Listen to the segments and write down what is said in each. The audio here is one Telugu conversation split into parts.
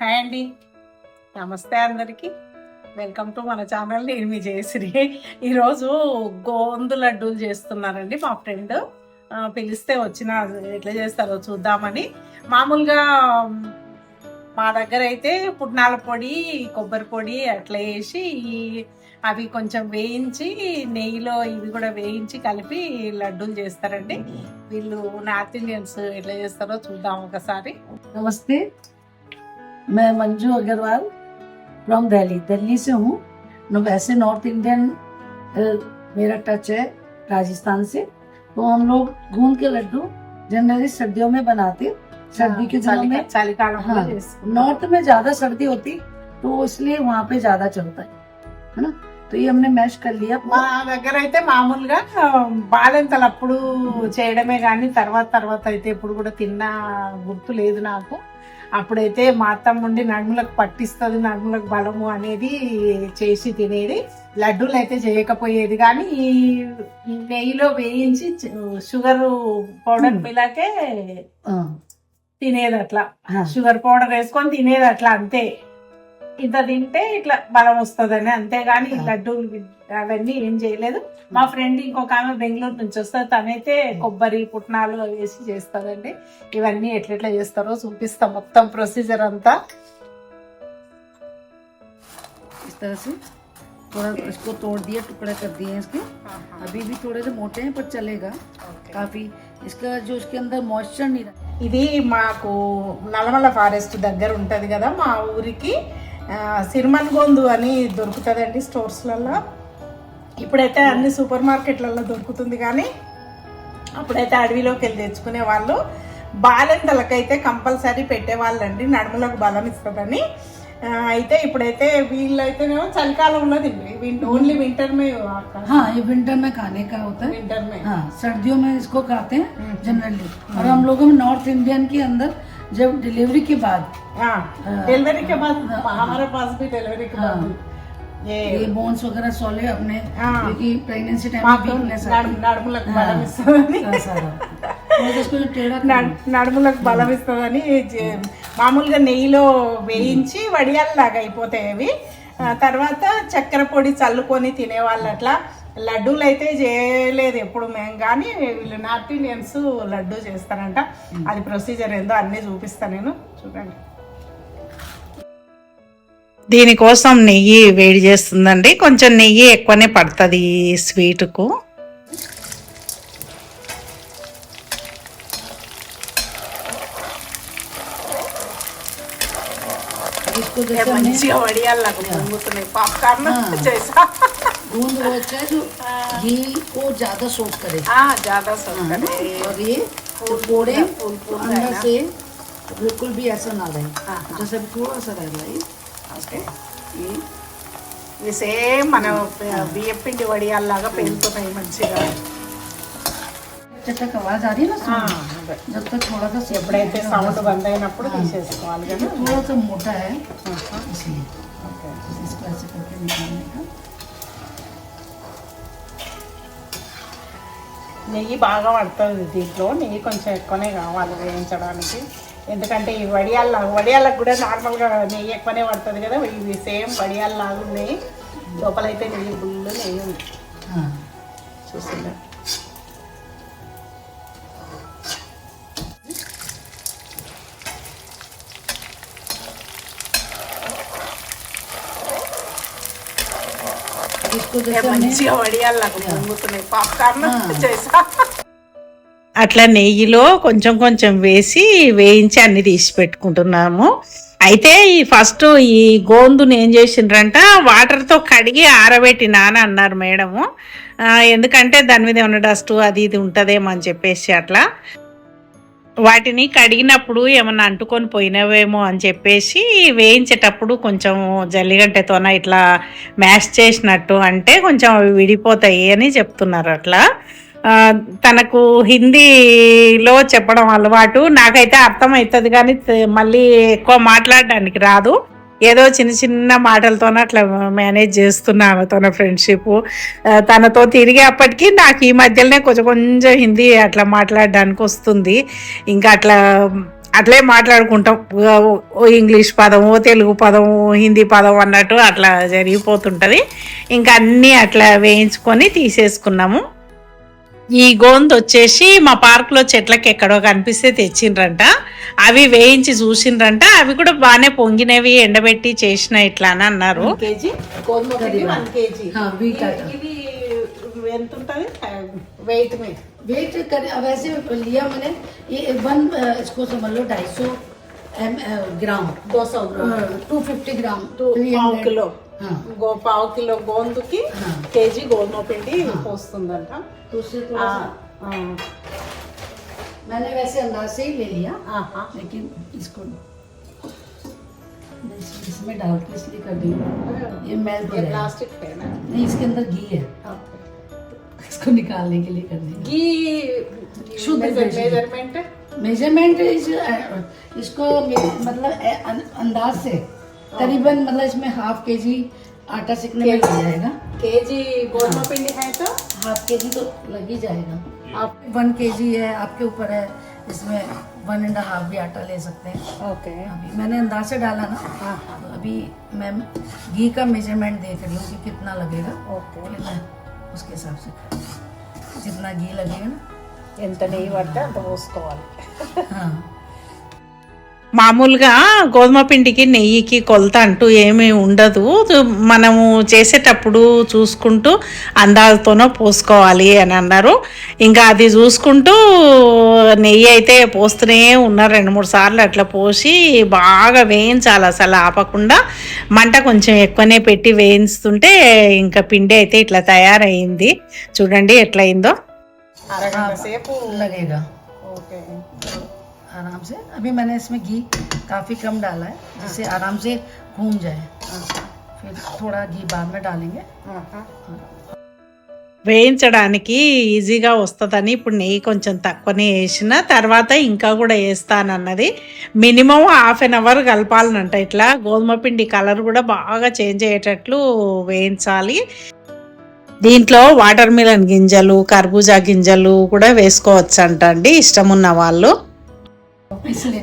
హాయ్ అండి. నమస్తే అందరికీ. వెల్కమ్ టు మన ఛానల్. నేను మీ జయశ్రీ. ఈరోజు గోందు లడ్డూలు చేస్తున్నారండి మా ఫ్రెండ్. పిలిస్తే వచ్చిన ఎట్లా చేస్తారో చూద్దామని. మామూలుగా మా దగ్గర అయితే పుట్నాల పొడి కొబ్బరి పొడి అట్లా వేసి అవి కొంచెం వేయించి నెయ్యిలో ఇవి కూడా వేయించి కలిపి లడ్డూలు చేస్తారండి. వీళ్ళు నార్త్ ఇండియన్స్ ఎట్లా చేస్తారో చూద్దాం ఒకసారి. నమస్తే. मैं मंजू अग्रवाल फ्रॉम दिल्ली दिल्ली से हूँ न वैसे नॉर्थ इंडियन अ, मेरा टच है राजस्थान से तो हम लोग गूंद के लड्डू जनरली सर्दियों में बनाते सर्दी के दिनों में చలి- చలికాలంలో हाँ, చేసుకుంటాం. नॉर्थ में ज्यादा सर्दी होती तो इसलिए वहाँ पे ज्यादा चलता है है ना तो ये हमने मैश कर लिया మా దగ్గర అయితే మామూలుగా బాలెంతలు అప్పుడు చేయడమే కానీ తర్వాత తర్వాత అయితే ఎప్పుడు కూడా తిన్న గుర్తు లేదు నాకు అప్పుడైతే మా అత్తమ్మ ఉండి నడుములకు పట్టిస్తుంది నడుములకు బలము అనేది చేసి తినేది. లడ్డూలు అయితే చేయకపోయేది కానీ ఈ నెయ్యిలో వేయించి షుగర్ పౌడర్. పిలాకే हाँ, తినేది అట్లా షుగర్ పౌడర్ వేసుకొని తినేది అట్లా అంతే. ఇంత తింటే ఇట్లా బలం వస్తుందని అంతేగాని ఈ లడ్డూలు వి- అవన్నీ ఏం చేయలేదు మా ఫ్రెండ్ ఇంకొక ఆమె బెంగళూరు నుంచి వస్తుంది తనైతే కొబ్బరి పుట్నాలు అవి వేసి చేస్తుందండి ఇవన్నీ ఎట్లెట్లా చేస్తారో చూపిస్తాం మొత్తం ప్రొసీజర్ అంతా इस तरह से थोड़ा इसको तोड़ दिया टुकड़े कर दिए हैं इसके अभी भी थोड़े से मोटे हैं पर चलेगा काफी इसका जो इसके अंदर मॉइस्चर नहीं रहा ఇది మాకు నల్లమల్ల ఫారెస్ట్ దగ్గర ఉంటది కదా మా ఊరికి ఆ, సిరిమన్ గోందు అని దొరుకుతుందండి స్టోర్స్లలో ఇప్పుడైతే అన్ని సూపర్ మార్కెట్లలో దొరుకుతుంది కానీ అప్పుడైతే అడవిలోకి వెళ్ళి తెచ్చుకునే వాళ్ళు బాలెంతలకైతే కంపల్సరీ పెట్టేవాళ్ళండి నడుములకు బలం ఇస్తుందని ఆ, అయితే ఇప్పుడైతే వీళ్ళైతేనేమో చలికాలంలో తిండి ఓన్లీ వింటర్ మే हाँ ये विंटर में खाने का होता है विंटर में हाँ सर्दियों में इसको खाते हैं हम्म। जनरली और हम लोगों में नॉर्थ इंडियन के अंदर जब डिलीवरी के बाद हाँ डिलीवरी के बाद हमारे पास भी डिलीवरी के बाद ये ये बोन्स वगैरह सोले अपने हाँ। क्योंकि प्रेगनेंसी टाइम మాకు में वीकनेस నడు- నడుములకు బలం ఇస్తుందని सारा और इसको जो टेढ़ा నడు- నడుములకు బలం ఇస్తుందని జే- మామూలుగా నెయ్యిలో వేయించి వడియాల్లాగా అయిపోతాయి అవి ఆ తర్వాత చక్కెర పొడి చల్లుకొని తినేవాళ్ళు అట్లా లడ్డూలు అయితే చేయలేదు ఎప్పుడు మేము కానీ వీళ్ళు నార్త్ ఇండియన్స్ లడ్డు చేస్తారంట. అది ప్రొసీజర్ ఏందో అన్నీ చూపిస్తాను నేను. చూడండి. దీనికోసం నెయ్యి వేడి చేస్తుందండి. కొంచెం నెయ్యి ఎక్కువనే పడుతుంది ఈ స్వీట్కు. इसको जैसे हमने మంచిగా వడియాల్లాగా పొంగుతున్నాయి పాప్కార్న్ हाँ। చేసా गूंद वो होता है जो घी को ज्यादा सोख करे ज्यादा सब करे और ये पकोड़े फूल फूल अंदर से बिल्कुल भी ऐसा ना रहे हाँ, जैसे अभी थोड़ा सा रह रहा है ఓకే ఇవి సేమ్ మన బియ్యం పిండి వడియాల్లాగా పెరుగుతున్నాయి మంచిగా టక్ ఆవాజ్ అది. నా ఎప్పుడైతే సౌండ్ బంద్ అయినప్పుడు తీసేసుకోవాలి కదా? థోడా సా నెయ్యి బాగా పడుతుంది దీంట్లో. నెయ్యి కొంచెం ఎక్కువనే కావాలి వేయించడానికి. ఎందుకంటే ఈ వడియాల వడియాలకు కూడా నార్మల్గా నెయ్యి ఎక్కువనే పడుతుంది కదా. ఇవి సేమ్ వడియాల్లాగా ఉన్నాయి. లోపలైతే నెయ్యి బుల్లు నెయ్యి ఉంది. చూసిందా మంచిగా వడియాల్లాగా పొంగుతున్నాయి పాప్కార్న్ ఆ. చేసా. అట్లా నెయ్యిలో కొంచెం కొంచెం వేసి వేయించి అన్ని తీసి పెట్టుకుంటున్నాము. అయితే ఈ ఫస్ట్ ఈ గోందుని ఏం చేసిండ్రంట వాటర్తో కడిగి ఆరబెట్టినా అని అన్నారు మేడము. ఎందుకంటే దాని మీద ఉన్న డస్ట్ అది ఇది ఉంటుందేమో అని చెప్పేసి అట్లా. వాటిని కడిగినప్పుడు ఏమన్నా అంటుకొని పోయినవేమో అని చెప్పేసి వేయించేటప్పుడు కొంచెం జల్లిగంటతోన ఇట్లా మ్యాష్ చేసినట్టు అంటే కొంచెం అవి విడిపోతాయి అని చెప్తున్నారు అట్లా. తనకు హిందీలో చెప్పడం అలవాటు. నాకైతే అర్థమవుతుంది కానీ మళ్ళీ ఎక్కువ మాట్లాడడానికి రాదు. ఏదో చిన్న చిన్న మాటలతోనే అట్లా మేనేజ్ చేస్తున్నాను తన ఫ్రెండ్షిప్ తనతో తిరిగేప్పటికీ నాకు ఈ మధ్యలోనే కొంచెం కొంచెం హిందీ అట్లా మాట్లాడడానికి వస్తుంది. ఇంకా అట్లా అట్లే మాట్లాడుకుంటాం. ఇంగ్లీష్ పదము తెలుగు పదము హిందీ పదం అన్నట్టు అట్లా జరిగిపోతుంటుంది. ఇంకా అన్నీ అట్లా వేయించుకొని తీసేసుకున్నాము. ఈ గోంద్ వచ్చేసి మా పార్క్లో చెట్లకి ఎక్కడో కనిపిస్తే తెచ్చిండ్రంట అవి వేయించి చూసిండ్రంట అవి కూడా బాగానే పొంగినవి ఎండబెట్టి చేసిన ఇట్లా అని అన్నారు కేజీ గోధుమ పిండి వన్ కేజీ हाँ वीट आटा ఇది ఎంత ఉంటుంది వెయిట్ మీద वेट कर वैसे लिया मैंने ये वन इसको समझ लो ढाई सौ एम ग्राम दो सौ टू फिफ्टी ग्राम పావు కిలో हाँ గో పావు కిలో గోందుకి हाँ। కేజీ గోధుమ పిండి పోస్తుందంట तो उससे थोड़ा सा ఆ, मैंने वैसे अंदाज से ही ले लिया ఆహా. लेकिन इसको इस- इसमें डाल के इसलिए कर दी ये मैल ये प्लास्टिक पेन है नहीं इसके अंदर घी है इसको निकालने के लिए करने घी शुद्ध देशी घी। मेज़रमेंट इस, uh, इसको मतलब अं, अंदाज से हाँ। करीबन मतलब इसमें हाफ़ के जी आटा सिकने में लग जाएगा। के जी गोरमा हाँ। पिंडी है तो? हाफ़ के जी तो लग ही जाएगा। आप वन के जी है आपके ऊपर है इसमें वन एंड हाफ़ भी आटा ले सकते हैं। ओके अभी मैंने अंदाज से डाला ना हाँ। तो अभी मैं घी का मेज़रमेंट देख रही हूँ कि कितना लगेगा। ओके उसके हिसाब से जितना घी लगेगा ना ఎంత నెయ్యి పడితే అంత పోసుకోవాలి. हाँ మామూలుగా గోధుమ పిండికి నెయ్యికి కొలత అంటూ ఏమీ ఉండదు. మనము చేసేటప్పుడు చూసుకుంటూ అందాజతోనో పోసుకోవాలి అని అన్నారు. ఇంకా అది చూసుకుంటూ నెయ్యి అయితే పోస్తూనే ఉన్నారు. రెండు మూడు సార్లు అట్లా పోసి బాగా వేయించాలి. అసలు ఆపకుండా మంట కొంచెం ఎక్కువనే పెట్టి వేయిస్తుంటే ఇంకా పిండి అయితే ఇట్లా తయారయ్యింది చూడండి ఎట్లా అయిందో అరగంట సేపు लगेगा ఓకే आराम से अभी मैंने इसमें घी काफ़ी कम डाला है जिससे आराम से घूम जाए फिर थोड़ा घी बाद में डालेंगे వేయించడానికి ఈజీగా వస్తుందని ఇప్పుడు నెయ్యి కొంచెం తక్కువనే వేసిన తర్వాత ఇంకా కూడా వేస్తానన్నది మినిమం హాఫ్ అన్ అవర్ కలపాలనంట ఇట్లా గోధుమ పిండి కలర్ కూడా బాగా చేంజ్ అయ్యేటట్లు వేయించాలి దీంట్లో వాటర్ మిలన్ గింజలు కర్బూజా గింజలు కూడా వేసుకోవచ్చు అంట అండి ఇష్టం ఉన్న వాళ్ళు.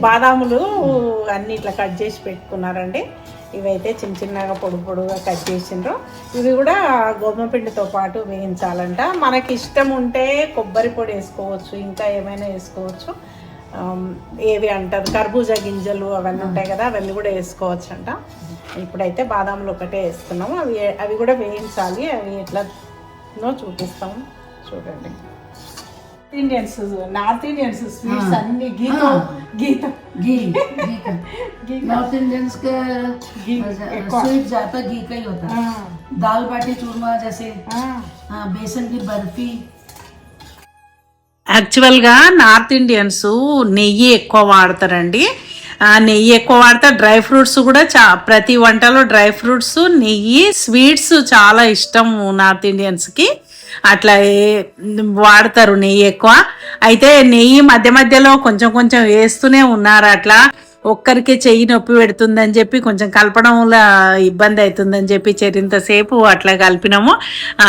బాదాములు అన్ని ఇట్లా కట్ చేసి పెట్టుకున్నారండి. ఇవైతే చిన్న చిన్నగా పొడి పొడుగా కట్ చేసిండ్రు. ఇవి కూడా గోధుమ పిండితో పాటు వేయించాలంట. మనకి ఇష్టం ఉంటే కొబ్బరి పొడి వేసుకోవచ్చు ఇంకా ఏమైనా వేసుకోవచ్చు. ఏవి అంటారు? కర్బూజా గింజలు అవన్నీ ఉంటాయి కదా అవన్నీ కూడా వేసుకోవచ్చు అంట ఇప్పుడైతే బాదాములు ఒకటే వేస్తున్నాము. అవి అవి కూడా వేయించాలి. అవి ఎట్లా ఎట్లానో చూపిస్తాము చూడండి ఇండియన్స్ నార్త్ ఇండియన్స్ స్వీట్స్ అన్ని గీతో గీతో घी घी का घी नॉर्थ इंडियंस का घी ఎక్కువ. स्वीट ज़्यादा घी का ही होता है दाल बाटी चूरमा जैसे हाँ, बेसन की बर्फी యాక్చువల్గా నార్త్ ఇండియన్స్ నెయ్యి ఎక్కువ వాడతారండి ఆ నెయ్యి ఎక్కువ వాడతారు డ్రై ఫ్రూట్స్ కూడా చా ప్రతి వంటలో డ్రై ఫ్రూట్స్ నెయ్యి స్వీట్స్ చాలా ఇష్టం నార్త్ ఇండియన్స్కి అట్లా ఏ- వాడతారు నెయ్యి ఎక్కువ అయితే నెయ్యి మధ్య మధ్యలో కొంచెం కొంచెం వేస్తూనే ఉన్నారు అట్లా ఒక్కరికి చెయ్యి నొప్పి పెడుతుందని చెప్పి కొంచెం కలపడంలో ఇబ్బంది అవుతుందని చెప్పి చెరింతసేపు అట్లా కలిపినాము ఆ,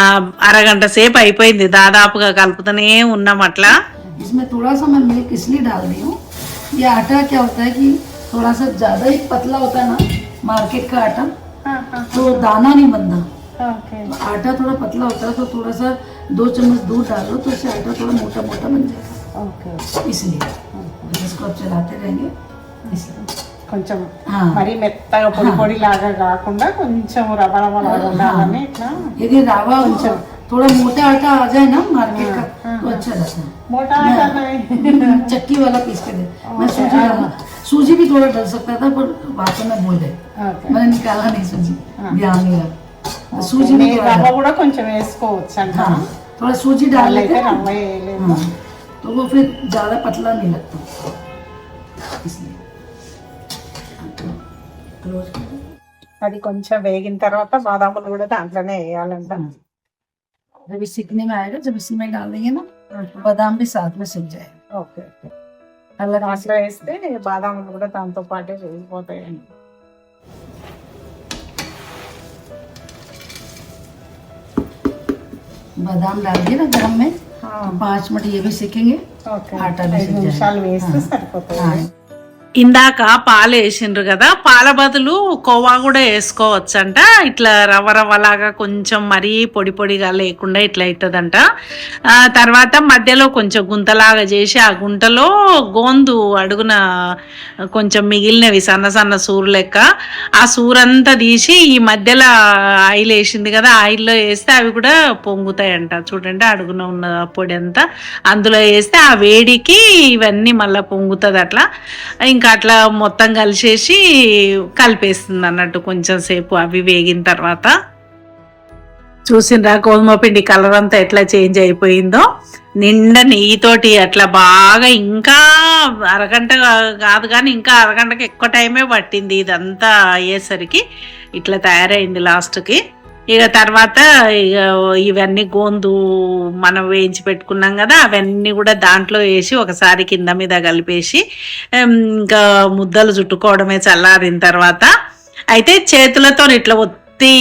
అరగంట సేపు అయిపోయింది దాదాపుగా కలుపుతూనే ఉన్నాం అట్లా इसमें थोड़ा सा मैं मिल्क इसलिए डाल रही हूँ ये आटा क्या होता है कि थोड़ा सा ज़्यादा ही पतला होता है ना मार्केट का आटा तो दाना नहीं बनता आटा थोड़ा पतला होता है तो थोड़ा सा दो चम्मच दूध डालो तो इससे आटा थोड़ा मोटा मोटा बन जाएगा इसलिए इसको अब चलाते रहेंगे इसलिए కొంచెం हाँ మరి మెత్తగా పొడి పొడి లాగా కాకుండా కొంచెం రవ రవ లాగా ఉండాలని ఇట్లా यदि रावा थोड़ा मोटा आटा आ जाए ना मार्केट का तो अच्छा रहता है మోటా चक्की वाला पीस के दे मैं सूजी डाला सूजी भी थोड़ा डल सकता था पर बाद में भूल गए मैंने निकाला नहीं सूजी ध्यान नहीं रहा सूजी भी थोड़ा రవ్వ కూడా కొంచెం వేసుకోవచ్చు అంట हाँ थोड़ा सूजी डाल लेते అయితే हैं రవ్వ వేయలేదు हाँ, तो वो फिर ज़्यादा पतला नहीं लगता इसलिए क्लोज कर दो। అది కొంచెం వేగిన తర్వాత బాదాములు కూడా దాంట్లోనే వేయాలంట जब ये सीखने में आएगा जब इसमें डाल देंगे ना बादाम भी साथ में सीख जाएगा ఓకే ఓకే అలా దాంట్లో వేస్తే బాదాములు కూడా దాంతో పాటే వేగిపోతాయి बादाम डाल दिए ना गरम में तो पाँच मिनट ये भी सीखेंगे ఓకే ఆటా ఐదు వేసి నిమిషాలు చేయాలి. వేస్తే ఆ. సరిపోతుంది हाँ ఇందాక పాలు వేసిండ్రు కదా పాల బదులు కోవా కూడా వేసుకోవచ్చంట. ఇట్లా రవ్వ రవ్వలాగా కొంచెం మరీ పొడి పొడిగా లేకుండా ఇట్లా అవుతుందంట తర్వాత మధ్యలో కొంచెం గుంతలాగా చేసి ఆ గుంటలో గోందు అడుగున కొంచెం మిగిలినవి సన్న సన్న సూరు లెక్క. ఆ సూరంతా తీసి ఈ మధ్యలో ఆయిల్ వేసింది కదా ఆయిల్లో వేస్తే అవి కూడా పొంగుతాయంట. చూడండి అడుగున ఉన్న పొడి అంతా. అందులో వేస్తే ఆ వేడికి ఇవన్నీ మళ్ళీ పొంగుతుంది అట్లా ఇంకా ఇంకా అట్లా మొత్తం కలిసేసి కలిపేస్తుంది అన్నట్టు కొంచెం సేపు అవి వేగిన తర్వాత. చూసిండ్రా గోధుమ పిండి కలర్ అంతా ఎట్లా చేంజ్ అయిపోయిందో. నిండా నెయ్యితోటి అట్లా బాగా ఇంకా అరగంట కాదు కానీ ఇంకా అరగంటకి ఎక్కువ టైమే పట్టింది ఇదంతా అయ్యేసరికి. ఇట్లా తయారైంది లాస్ట్కి. ఇక తర్వాత ఇక ఇవన్నీ గోందు మనం వేయించి పెట్టుకున్నాం కదా అవన్నీ కూడా దాంట్లో వేసి ఒకసారి కింద మీద కలిపేసి ఇంకా ముద్దలు చుట్టుకోవడమే చల్లారిన తర్వాత అయితే చేతులతో ఇట్లా ఒత్తి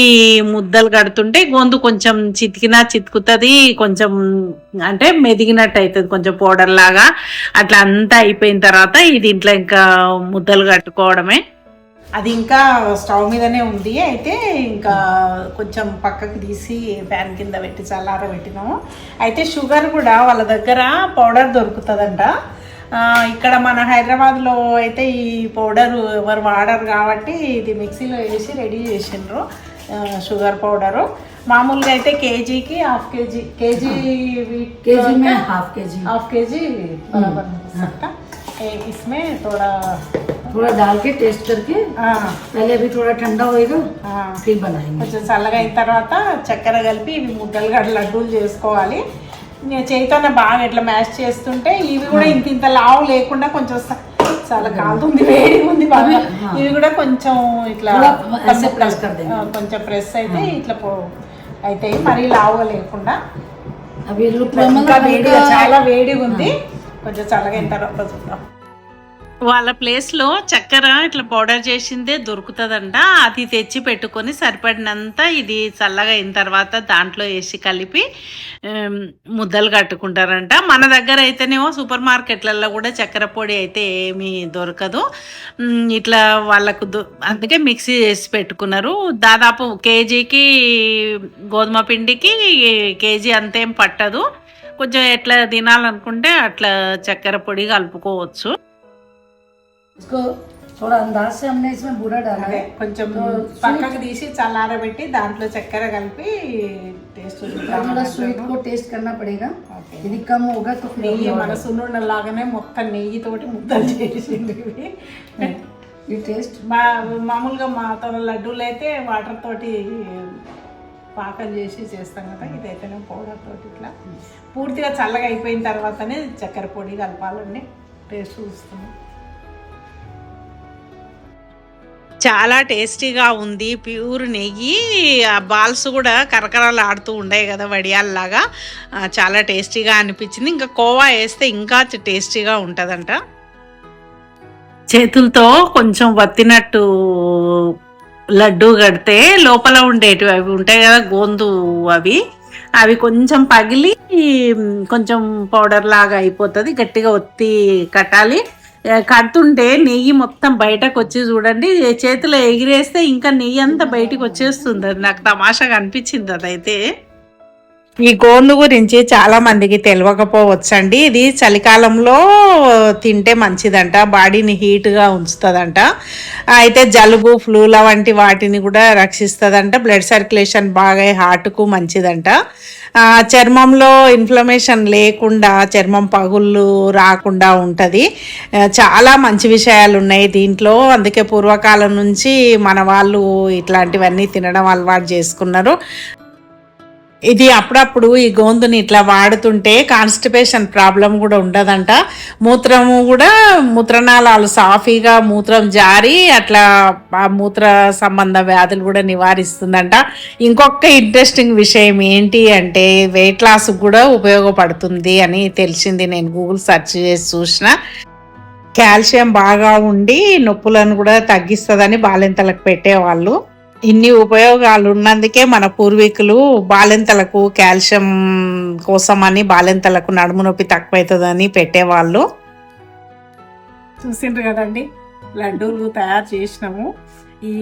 ముద్దలు కడుతుంటే గొంతు కొంచెం చితికినా చితుకుతుంది కొంచెం అంటే మెదిగినట్టు అవుతుంది కొంచెం పౌడర్ లాగా. అట్లా అంతా అయిపోయిన తర్వాత ఇది ఇంట్లో ఇంకా ముద్దలు కట్టుకోవడమే. అది ఇంకా స్టవ్ మీదనే ఉంది. అయితే ఇంకా కొంచెం పక్కకు తీసి ఫ్యాన్ కింద పెట్టి చల్లార పెట్టినాము. అయితే షుగర్ కూడా వాళ్ళ దగ్గర పౌడర్ దొరుకుతుందంట. ఇక్కడ మన హైదరాబాద్లో అయితే ఈ పౌడర్ ఎవరు వాడరు కాబట్టి ఇది మిక్సీలో వేసి రెడీ చేసిండ్రు షుగర్ పౌడరు. మామూలుగా అయితే కేజీకి half KG KG KG half KG. Half KG ఇస్మే థోడా के जी बराबर हो सकता ए, इसमें थोड़ा थोड़ा डाल के टेस्ट करके हाँ पहले अभी थोड़ा ठंडा होएगा हाँ फिर बनाएंगे కొంచెం చల్లగా అయిన తర్వాత చక్కెర కలిపి ఇవి ముద్దలు గడ్డ లడ్డూలు చేసుకోవాలి నేను చేతితోనే బాగా ఇట్లా మ్యాష్ చేస్తుంటే ఇవి కూడా ఇంత ఇంత లావు లేకుండా కొంచెం స- చాలా కాలుతుంది వేడి ఉంది బాగా ఇవి కూడా కొంచెం ఇట్లా కూడా ऐसे press कर देंगे। ఆ, కొంచెం ప్రెస్ అయితే ఇట్లా పో- అయితే మరీ లావుగా లేకుండా अभी लुक ఇంకా వేడిగా చాలా వేడిగా ఉంది కొంచెం చల్లగా అయిన తర్వాత చూద్దాం వాళ్ళ ప్లేస్లో చక్కెర ఇట్లా పౌడర్ చేసిందే దొరుకుతుందంట. అది తెచ్చి పెట్టుకొని సరిపడినంత ఇది చల్లగా అయిన తర్వాత దాంట్లో వేసి కలిపి ముద్దలు కట్టుకుంటారంట. మన దగ్గర అయితేనేమో సూపర్ మార్కెట్లలో కూడా చక్కెర పొడి అయితే ఏమీ దొరకదు. ఇట్లా వాళ్ళకు దొ- అందుకే మిక్సీ చేసి పెట్టుకున్నారు. దాదాపు కేజీకి గోధుమ పిండికి కేజీ అంతేం పట్టదు. కొంచెం ఎట్లా తినాలనుకుంటే అట్లా చక్కెర పొడి కలుపుకోవచ్చు. इसको थोड़ा अंदाज से हमने इसमें बूरा डाला అదే है కొంచెం तो పక్కకు తీసి చల్లారబెట్టి దాంట్లో చక్కెర కలిపి టేస్ట్ थोड़ा स्वीट को टेस्ट करना पड़ेगा ఓకే यदि कम होगा तो फिर నెయ్యి अभी మన और సున్నుండ లాగానే మొత్తం నెయ్యితోటి ముద్దలు చేసింది ఇవి ये टेस्ट మా మామూలుగా మా తన లడ్డూలు అయితే వాటర్ తోటి పాకం చేసి చేస్తాం కదా ఇదైతేనే పౌడర్ తోటి ఇట్లా పూర్తిగా చల్లగా అయిపోయిన తర్వాతనే చక్కెర పొడి కలపాలండి టేస్ట్ చూస్తున్నాం చాలా టేస్టీగా ఉంది. ప్యూర్ నెయ్యి ఆ బాల్స్ కూడా కరకరాలు ఆడుతూ ఉండేవి కదా వడియాల్లాగా. చాలా టేస్టీగా అనిపించింది. ఇంకా కోవా వేస్తే ఇంకా టేస్టీగా ఉంటుందంట. చేతులతో కొంచెం వత్తినట్టు లడ్డు కడితే లోపల ఉండేటివి అవి ఉంటాయి కదా గోందు అవి. అవి కొంచెం పగిలి కొంచెం పౌడర్ లాగా అయిపోతుంది. గట్టిగా ఒత్తి కట్టాలి. కడుతుంటే నెయ్యి మొత్తం బయటకు వచ్చి చూడండి చేతిలో ఎగిరేస్తే ఇంకా నెయ్యి అంతా బయటికి వచ్చేస్తుంది. అది నాకు తమాషాగా అనిపించింది అదైతే. ఈ గోందు గురించి చాలా మందికి తెలియకపోవచ్చండి ఇది చలికాలంలో తింటే మంచిదంట బాడీని హీట్గా ఉంచుతుందంట. అయితే జలుబు ఫ్లూల వంటి వాటిని కూడా రక్షిస్తుందంట. బ్లడ్ సర్క్యులేషన్ బాగా హార్ట్కు మంచిదంట. చర్మంలో ఇన్ఫ్లమేషన్ లేకుండా చర్మం పగుళ్ళు రాకుండా ఉంటుంది. చాలా మంచి విషయాలు ఉన్నాయి దీంట్లో. అందుకే పూర్వకాలం నుంచి మన వాళ్ళు ఇట్లాంటివన్నీ తినడం అలవాటు చేసుకున్నారు. ఇది అప్పుడప్పుడు ఈ గోందుని ఇట్లా వాడుతుంటే కాన్స్టిపేషన్ ప్రాబ్లం కూడా ఉండదంట. మూత్రము కూడా మూత్రనాళాలు సాఫీగా మూత్రం జారి అట్లా ఆ మూత్ర సంబంధ వ్యాధులు కూడా నివారిస్తుందంట. ఇంకొక ఇంట్రెస్టింగ్ విషయం ఏంటి అంటే వెయిట్ లాస్ కూడా ఉపయోగపడుతుంది అని తెలిసింది. నేను గూగుల్ సెర్చ్ చేసి చూసిన. కాల్షియం బాగా ఉండి నొప్పులను కూడా తగ్గిస్తుందని బాలింతలకు పెట్టేవాళ్ళు. ఇన్ని ఉపయోగాలు ఉన్నందుకే మన పూర్వీకులు బాలింతలకు కాల్షియం కోసమని బాలింతలకు నడుము నొప్పి తక్కువవుతుందని పెట్టేవాళ్ళు. చూసిండ్రు కదండి లడ్డూలు తయారు చేసినాము. ఈ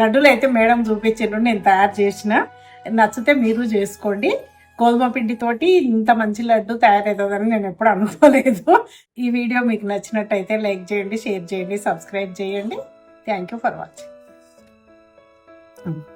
లడ్డూలు అయితే మేడం చూపించిండ్రు నేను తయారు చేసిన. నచ్చితే మీరు చేసుకోండి. గోధుమ పిండితోటి ఇంత మంచి లడ్డు తయారవుతుందని నేను ఎప్పుడు అనుకోలేదు. ఈ వీడియో మీకు నచ్చినట్టయితే లైక్ చేయండి షేర్ చేయండి సబ్స్క్రైబ్ చేయండి. Thank you for watching. Mm.